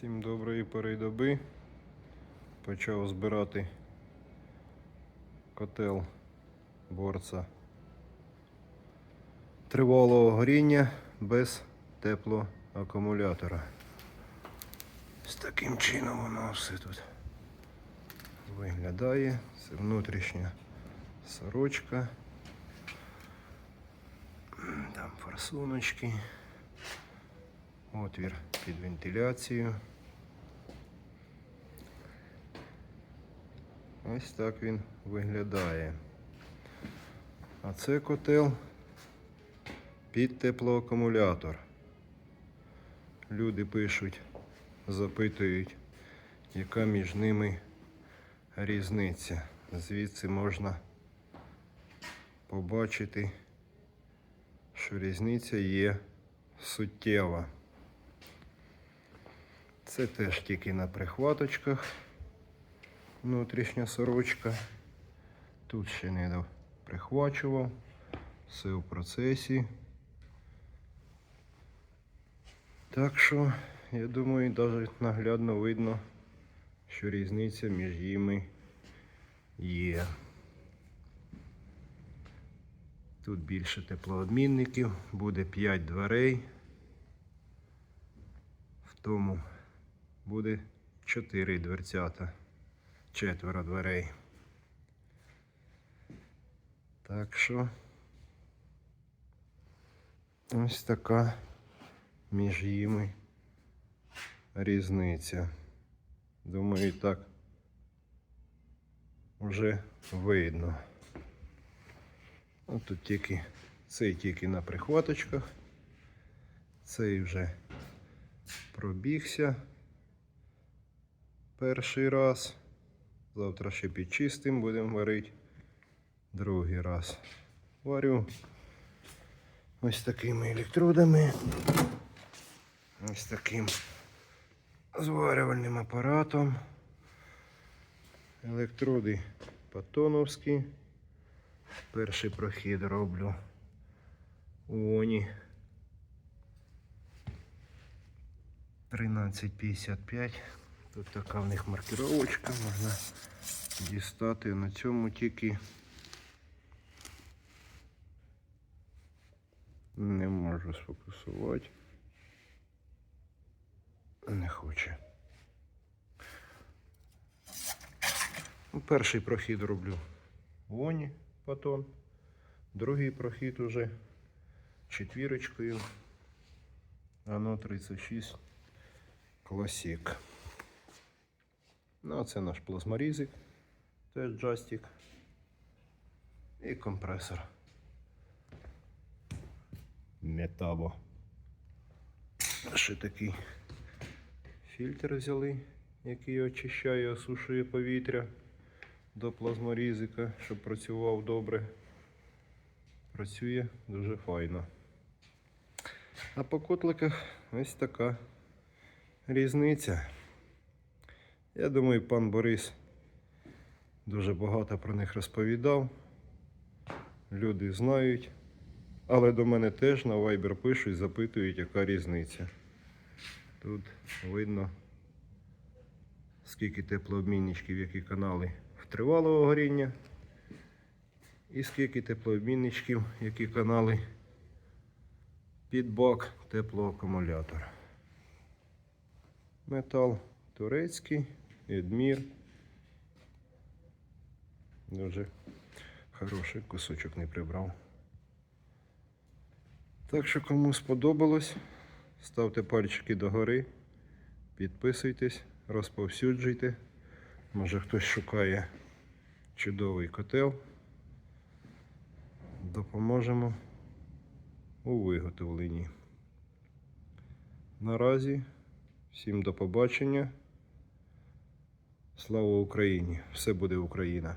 Всім доброї пори доби. Почав збирати котел борца тривалого горіння без теплоакумулятора. З таким чином воно все тут виглядає. Це внутрішня сорочка. Там форсуночки. Отвір під вентиляцію. Ось так він виглядає. А це котел під теплоакумулятор. Люди пишуть, запитують, яка між ними різниця. Звідси можна побачити, що різниця є суттєва. Це теж тільки на прихваточках внутрішня сорочка. Тут ще не прихвачував. Все в процесі. Так що, я думаю, навіть наглядно видно, що різниця між ними є. Тут більше теплообмінників, буде 5 дверей. В тому буде 4 дверцята, четверо дверей. Так що ось така між ними різниця. Думаю, і так вже видно. От тут тільки цей тільки на прихваточках, цей вже пробігся перший раз. Завтра ще підчистим будемо варити другий раз. Варю ось такими електродами, ось таким зварювальним апаратом. Електроди патоновські. Перший прохід роблю у Оні 1355. Тут така в них маркировочка, можна дістати на цьому тільки не можу сфокусувати. Не хоче. Ну, Перший прохід роблю в Оні батон. Другий прохід уже четвірочкою. Ано 36 класік. Ну, а це наш плазморізик, теж джастик і компресор. Метаво. Ще такий фільтр взяли, який очищає, осушує повітря до плазморізика, щоб працював добре. Працює дуже файно. А по котликах ось така різниця. Я думаю, пан Борис дуже багато про них розповідав. Люди знають. Але до мене теж на Viber пишуть, запитують, яка різниця. Тут видно, скільки теплообмінничків, які канали тривалого горіння. І скільки теплообмінничків, які канали під бак теплоакумулятора. Метал турецький, Едмір. Дуже хороший кусочок не прибрав. Так що кому сподобалось, ставте пальчики догори, підписуйтесь, розповсюджуйте. Може хтось шукає чудовий котел. Допоможемо у виготовленні. Наразі всім до побачення. Слава Україні! Все буде Україна!